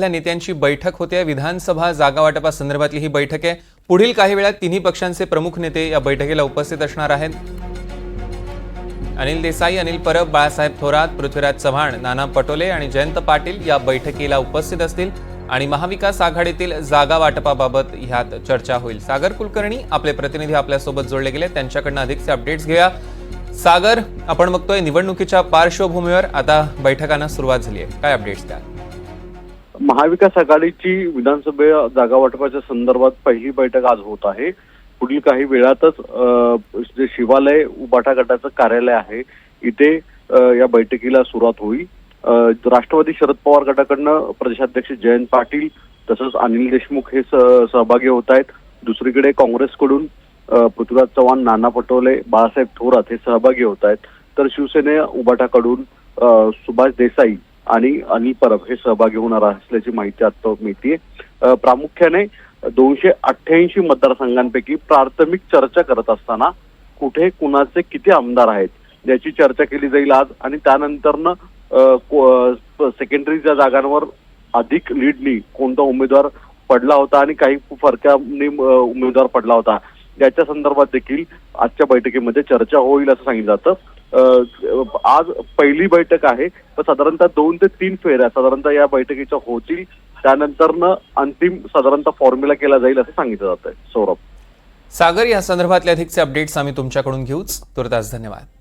आपल्या नेत्यांची बैठक होते. विधानसभा जागा वाटपासंदर्भातली ही बैठक आहे. पुढील काही वेळात तिन्ही पक्षांचे प्रमुख नेते या बैठकीला उपस्थित असणार आहेत. अनिल देसाई अनिल परब बाळासाहेब थोरात पृथ्वीराज चव्हाण नाना पटोले आणि जयंत पाटील या बैठकीला उपस्थित असतील आणि महाविकास आघाडीतील जागा वाटपाबाबत ह्यात चर्चा होईल. सागर कुलकर्णी आपले प्रतिनिधी आपल्यासोबत जोडले गेले. त्यांच्याकडनं अधिकचे अपडेट्स घेऊया. सागर आपण बघतोय निवडणुकीच्या पार्श्वभूमीवर आता बैठकांना सुरुवात झाली आहे. काय अपडेट्स द्या महाविकास आघाडीची विधानसभे जागा वाटपाच्या संदर्भात पहिली बैठक आज होत आहे. पुढील काही वेळातच जे शिवालय उबाटा गटाचं कार्यालय आहे इथे या बैठकीला सुरुवात होईल. राष्ट्रवादी शरद पवार गटाकडनं प्रदेशाध्यक्ष जयंत पाटील तसंच अनिल देशमुख हे स- सहभागी होत आहेत. दुसरीकडे काँग्रेसकडून पृथ्वीराज चव्हाण नाना पटोले बाळासाहेब थोरात हे सहभागी होत आहेत. तर शिवसेने उबाटाकडून सुभाष देसाई आणि अनिल परब हे सहभागी होणार असल्याची माहिती आता मिळतीये. प्रामुख्याने दोनशे अठ्ठ्याऐंशी मतदारसंघांपैकी प्राथमिक चर्चा करत असताना कुठे कुणाचे किती आमदार आहेत याची चर्चा केली जाईल आज आणि त्यानंतरनं सेकंडरीच्या जागांवर अधिक लीडनी कोणता उमेदवार पडला होता आणि काही फरकाने उमेदवार पडला होता. याच्या संदर्भात देखील आजच्या बैठकीमध्ये चर्चा होईल असं सांगितलं जातं. आज पहिली बैठक आहे. तर साधारणतः दोन ते तीन फेऱ्या साधारणतः या बैठकीच्या होतील. त्यानंतरनं अंतिम साधारणतः फॉर्म्युला केला जाईल असं सांगितलं जात आहे सौरभ. सागर या संदर्भातले अधिकचे अपडेट्स आम्ही तुमच्याकडून घेऊच. तुर्तास धन्यवाद.